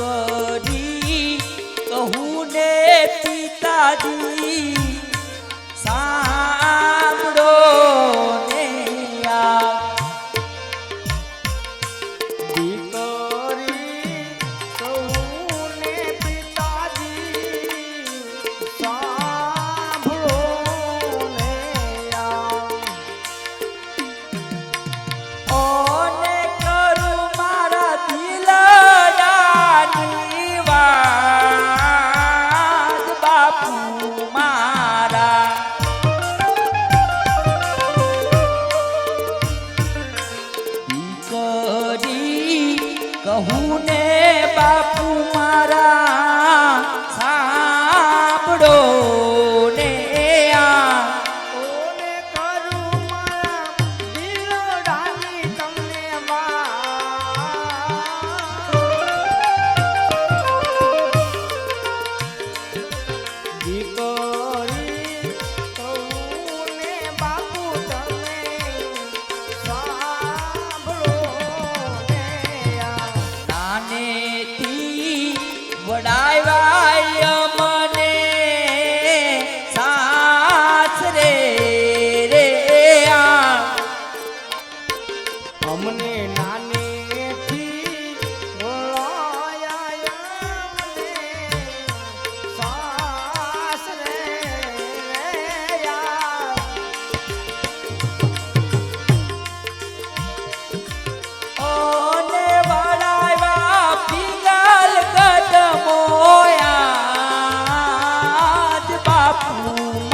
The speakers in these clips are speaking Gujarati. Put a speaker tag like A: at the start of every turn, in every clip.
A: દીકરી કહું ને પિતાજી સાંભળો Oh.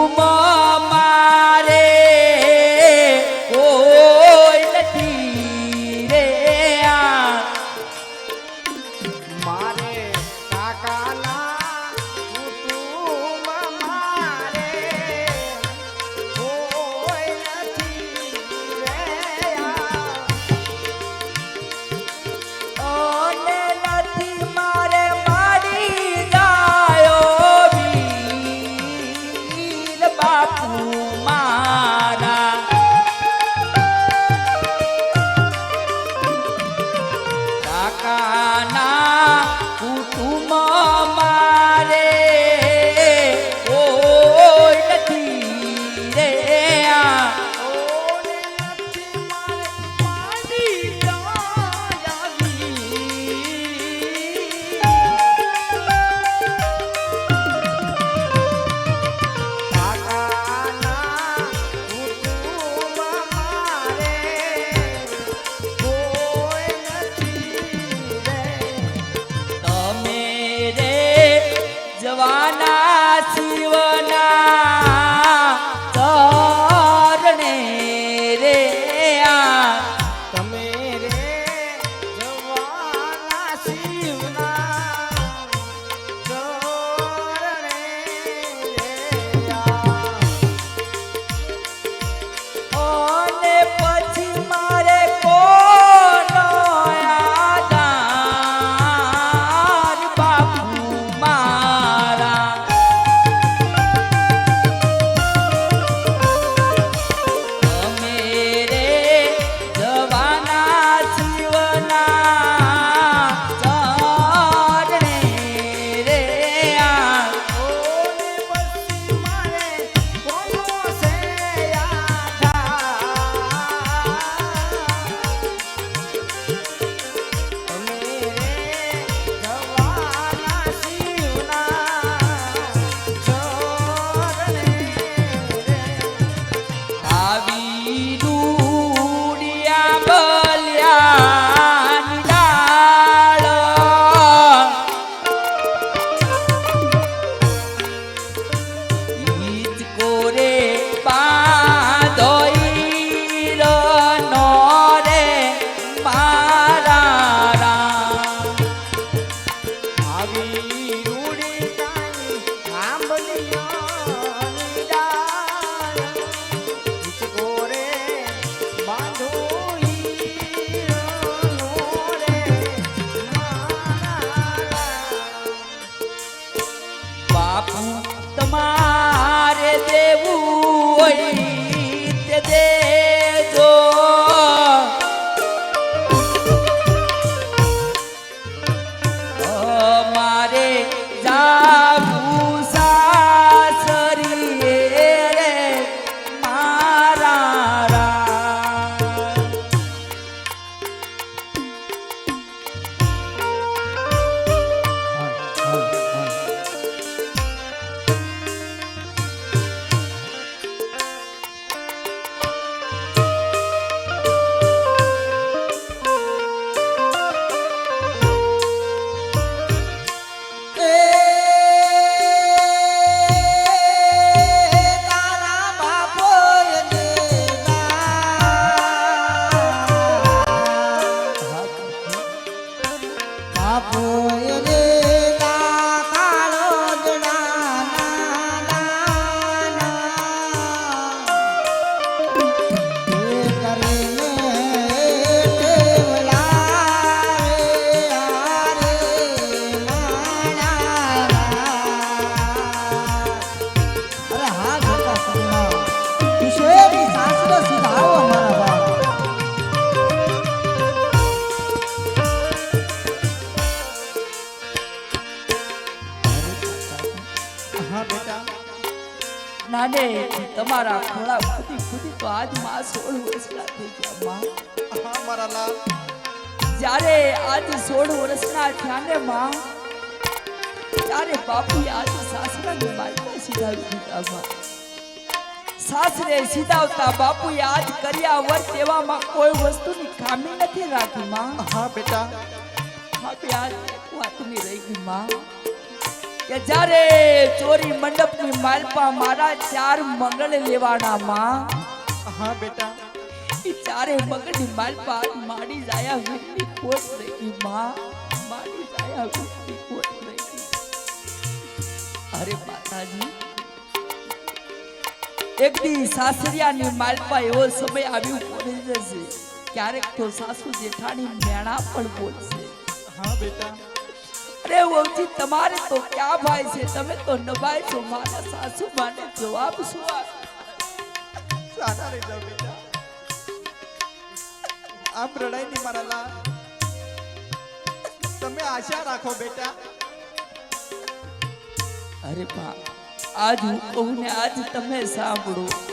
A: uma વીર
B: તમારે દેવું
A: હોય. તમારા ખોળા ખુદી ખુદી તો આજમાં સોળ વર્ષના થઈ ગયા માં.
B: હા મારા લાલ.
A: જ્યારે આજ સોળ વર્ષના થયા ને માં ત્યારે બાપુએ આજ સાસરાની માલિકા સીધાવી દીધા માં સાસરે સીધાવતા બાપુ આજ કર્યા વર એવામાં કોઈ વસ્તુની ખામી નથી રાખી માં.
B: હા બેટા.
A: હવે આજ એક વાતની રહી ગઈ માં. કે જ્યારે ચોરી મંડપની માલપા મારા ચાર મંગળ લેવાના માં
B: હા બેટા.
A: ઈ ચારે મગની માલપા માડી જાયા વીરની કોટ રહી માં માડી જાયા વીરની કોટ રહી અરે માતાજી એક દી સાસરિયાની માલપા એવો સમય આવ્યો પડી જશે. ક્યારેક તો સાસુ જેઠાણી મેણા પણ બોલશે.
B: હા બેટા.
A: અરે ઓજી તમારે તો ક્યાં ભાઈ છે? તમે તો નભાઈ છો. મારા સાસુ માને જવાબ શું
B: આમ રડાય નહીં મારા તમે આશા રાખો બેટા.
A: અરે બા આજ હું કહું ને આજ તમે સાંભળો.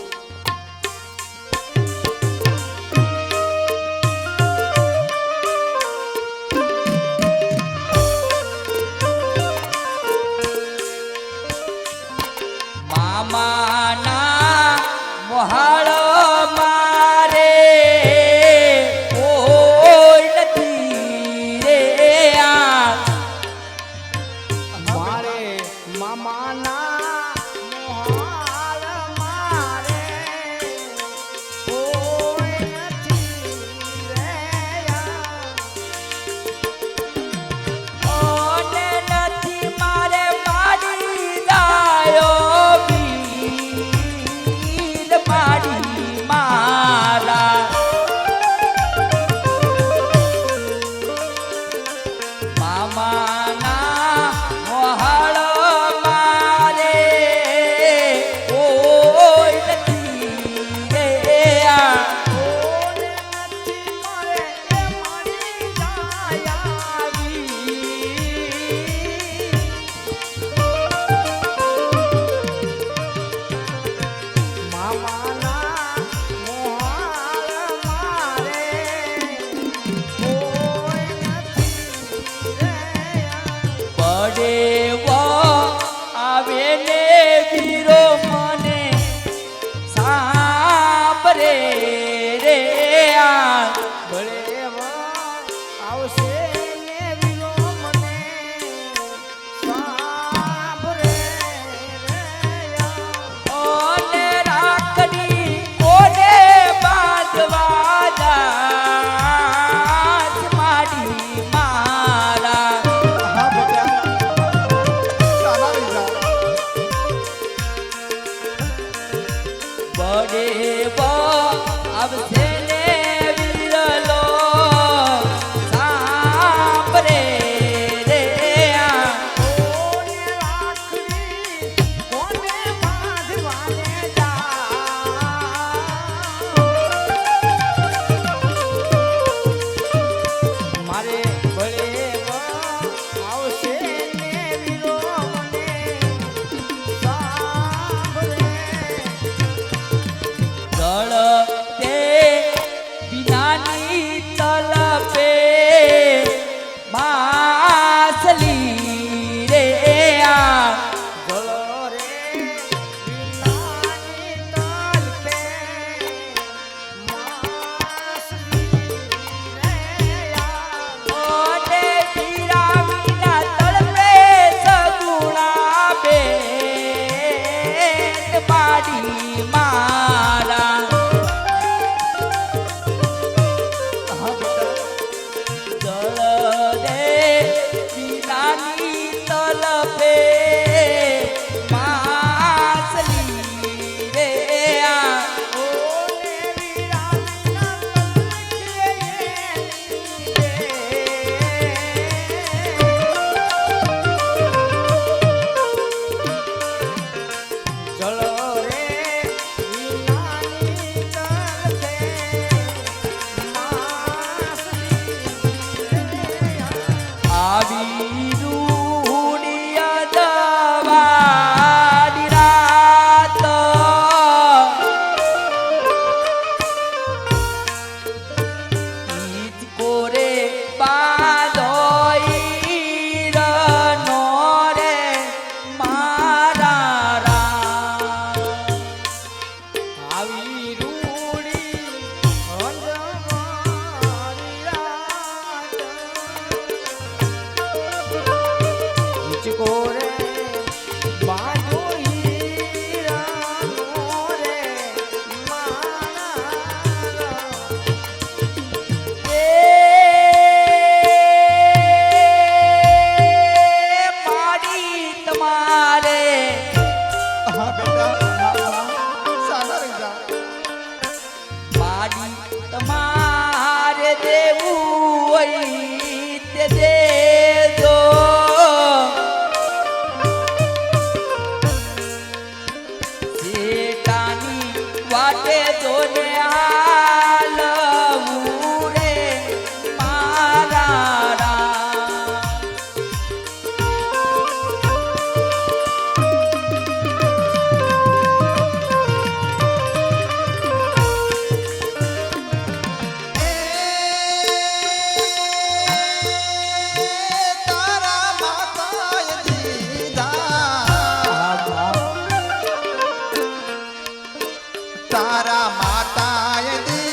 C: તારા માતાએ દીધા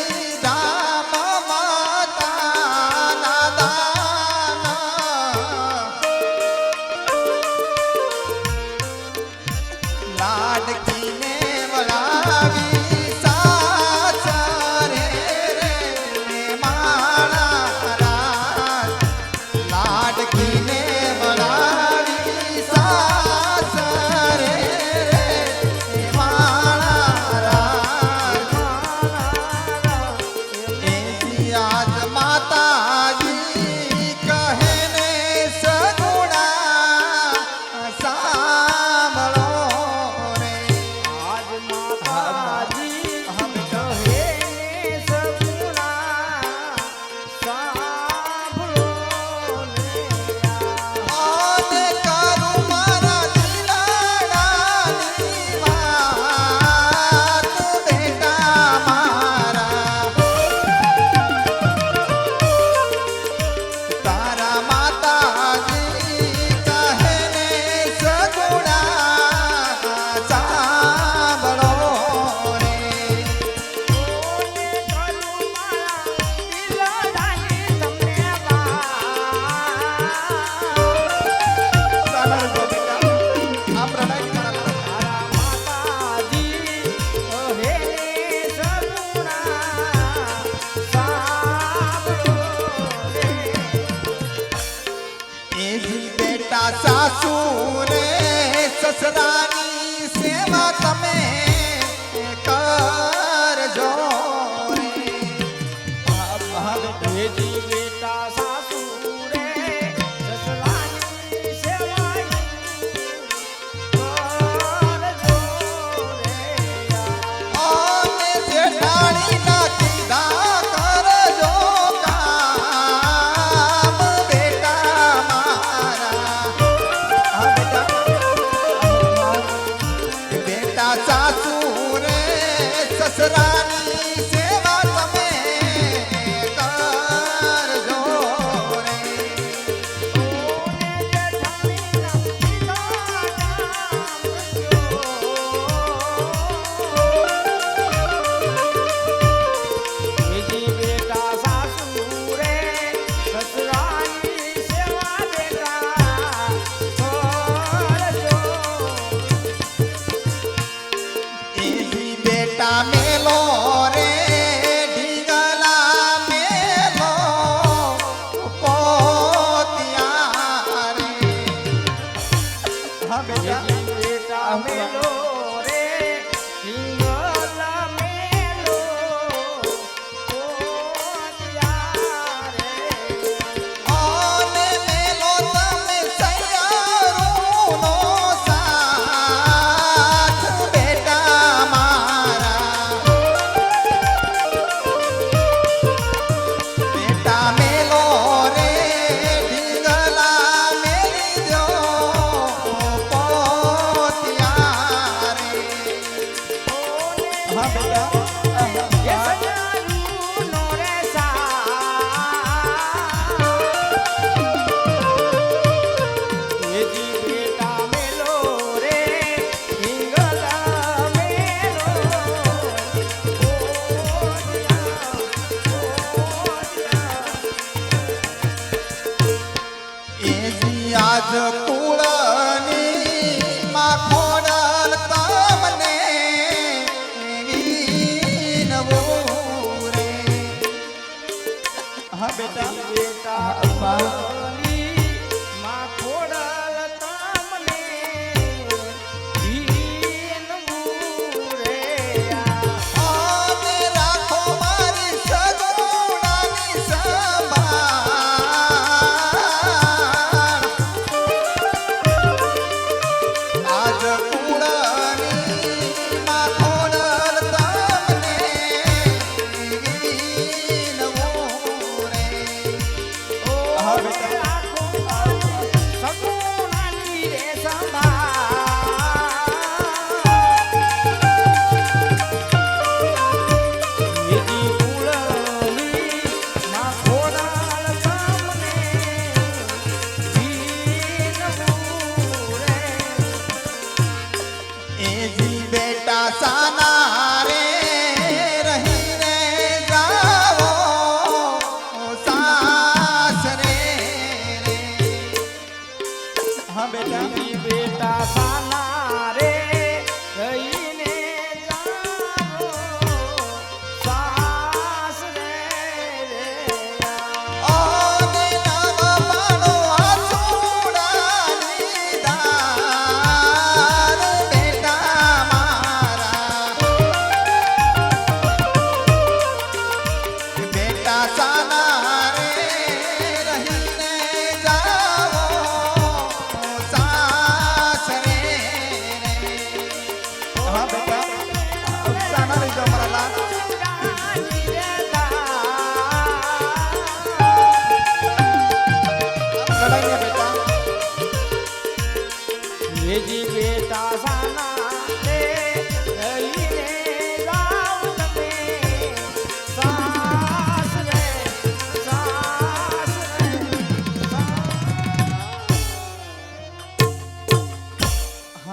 C: जिले बेटा साना